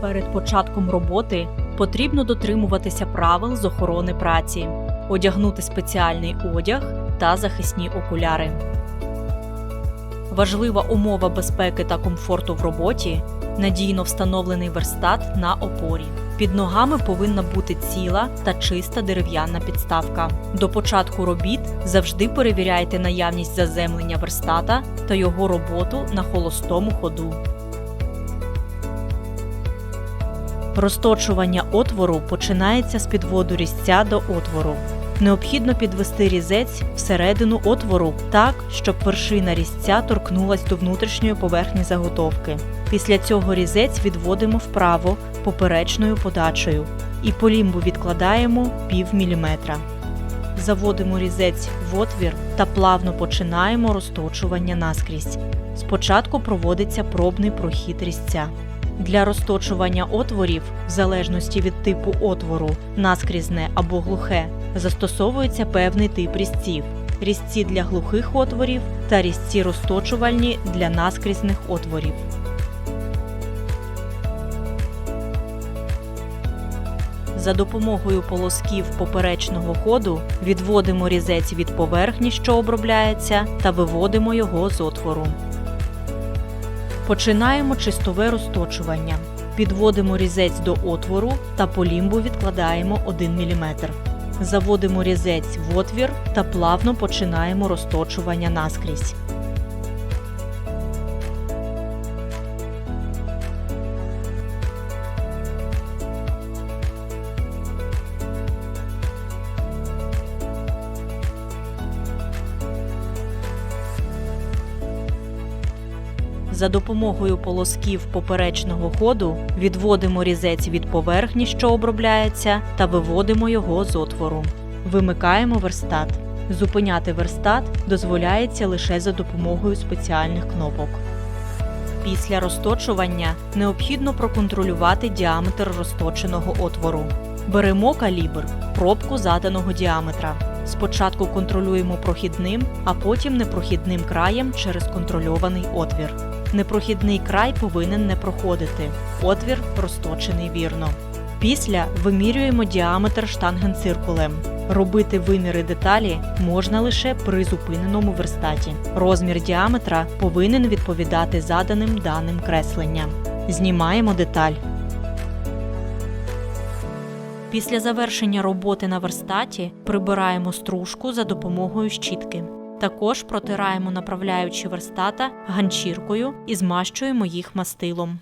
Перед початком роботи потрібно дотримуватися правил з охорони праці, одягнути спеціальний одяг та захисні окуляри. Важлива умова безпеки та комфорту в роботі надійно встановлений верстат на опорі. Під ногами повинна бути ціла та чиста дерев'яна підставка. До початку робіт завжди перевіряйте наявність заземлення верстата та його роботу на холостому ходу. Розточування отвору починається з підводу різця до отвору. Необхідно підвести різець всередину отвору так, щоб вершина різця торкнулась до внутрішньої поверхні заготовки. Після цього різець відводимо вправо поперечною подачею і по лімбу відкладаємо пів міліметра. Заводимо різець в отвір та плавно починаємо розточування наскрізь. Спочатку проводиться пробний прохід різця. Для розточування отворів, в залежності від типу отвору, наскрізне або глухе, застосовується певний тип різців: різці для глухих отворів та різці розточувальні для наскрізних отворів. За допомогою полосків поперечного ходу відводимо різець від поверхні, що обробляється, та виводимо його з отвору. Починаємо чистове розточування. Підводимо різець до отвору та по лімбу відкладаємо 1 мм. Заводимо різець в отвір та плавно починаємо розточування наскрізь. За допомогою полосків поперечного ходу відводимо різець від поверхні, що обробляється, та виводимо його з отвору. Вимикаємо верстат. Зупиняти верстат дозволяється лише за допомогою спеціальних кнопок. Після розточування необхідно проконтролювати діаметр розточеного отвору. Беремо калібр, пробку заданого діаметра. Спочатку контролюємо прохідним, а потім непрохідним краєм через контрольований отвір. Непрохідний край повинен не проходити. Отвір розточений вірно. Після вимірюємо діаметр штангенциркулем. Робити виміри деталі можна лише при зупиненому верстаті. Розмір діаметра повинен відповідати заданим даним креслення. Знімаємо деталь. Після завершення роботи на верстаті прибираємо стружку за допомогою щітки. Також протираємо направляючі верстата ганчіркою і змащуємо їх мастилом.